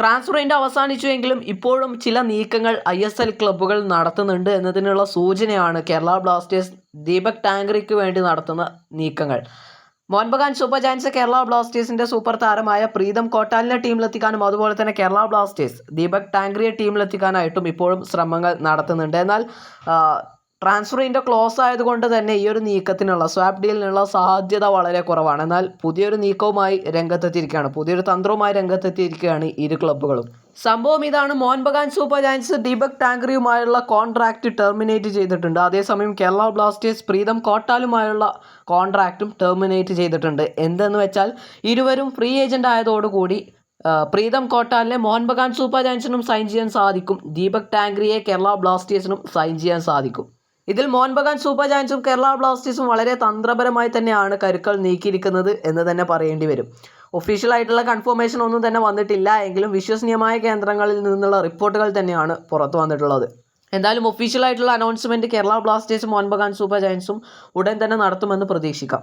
Transfer window അവസാനിച്ചുവെങ്കിലും ഇപ്പോഴും ചില നീക്കങ്ങൾ ഐ എസ് എൽ ക്ലബ്ബുകൾ നടത്തുന്നുണ്ട് എന്നതിനുള്ള സൂചനയാണ് കേരള ബ്ലാസ്റ്റേഴ്സ് ദീപക് ടാങ്കറിക്ക് വേണ്ടി നടത്തുന്ന നീക്കങ്ങൾ. മോഹൻ ബഗാൻ സൂപ്പർ ജയൻസ് കേരള ബ്ലാസ്റ്റേഴ്സിന്റെ സൂപ്പർ താരമായ പ്രീതം കോട്ടാലിനെ ടീമിലെത്തിക്കാനും അതുപോലെ തന്നെ കേരള ബ്ലാസ്റ്റേഴ്സ് ദീപക് ടാങ്കറിയെ ടീമിലെത്തിക്കാനായിട്ടും ഇപ്പോഴും ശ്രമങ്ങൾ നടത്തുന്നുണ്ട്. എന്നാൽ ട്രാൻസ്ഫർ വിൻഡോ ക്ലോസ് ആയതുകൊണ്ട് തന്നെ ഈ ഒരു നീക്കത്തിനുള്ള സ്വാപ്പ് ഡീലിനുള്ള സാധ്യത വളരെ കുറവാണ്. എന്നാൽ പുതിയൊരു നീക്കവുമായി രംഗത്തെത്തിയിരിക്കുകയാണ്. പുതിയൊരു തന്ത്രവുമായി രംഗത്തെത്തിയിരിക്കുകയാണ് ഇരു ക്ലബ്ബുകളും സംഭവം ഇതാണ്. മോഹൻ ബഗാൻ സൂപ്പർ ജയൻസ് ദീപക് ടാങ്കറിയുമായുള്ള കോൺട്രാക്റ്റ് ടെർമിനേറ്റ് ചെയ്തിട്ടുണ്ട്. അതേസമയം കേരള ബ്ലാസ്റ്റേഴ്സ് പ്രീതം കോട്ടാലുമായുള്ള കോൺട്രാക്റ്റും ടെർമിനേറ്റ് ചെയ്തിട്ടുണ്ട്. എന്തെന്ന് വെച്ചാൽ ഇരുവരും ഫ്രീ ഏജന്റ് ആയതോടുകൂടി പ്രീതം കോട്ടാലിനെ മോഹൻ ബഗാൻ സൂപ്പർ ജയൻസിനും സൈൻ ചെയ്യാൻ സാധിക്കും. ദീപക് ടാങ്കറിയെ കേരള ബ്ലാസ്റ്റേഴ്സിനും സൈൻ ചെയ്യാൻ സാധിക്കും. ഇതിൽ മോഹൻ ബഗാൻ സൂപ്പർ ജയൻസും കേരള ബ്ലാസ്റ്റേഴ്സും വളരെ തന്ത്രപരമായി തന്നെയാണ് കരുക്കൾ നീക്കിയിരിക്കുന്നത് എന്ന് തന്നെ പറയേണ്ടി വരും. ഒഫീഷ്യൽ ആയിട്ടുള്ള കൺഫർമേഷൻ ഒന്നും തന്നെ വന്നിട്ടില്ല. എങ്കിലും വിശ്വസനീയമായ കേന്ദ്രങ്ങളിൽ നിന്നുള്ള റിപ്പോർട്ടുകൾ തന്നെയാണ് പുറത്തു വന്നിട്ടുള്ളത്. എന്തായാലും ഒഫീഷ്യൽ ആയിട്ടുള്ള അനൗൺസ്മെന്റ് കേരള ബ്ലാസ്റ്റേഴ്സും മോഹൻ ബഗാൻ സൂപ്പർ ജയൻസും ഉടൻ തന്നെ നടത്തുമെന്ന് പ്രതീക്ഷിക്കാം.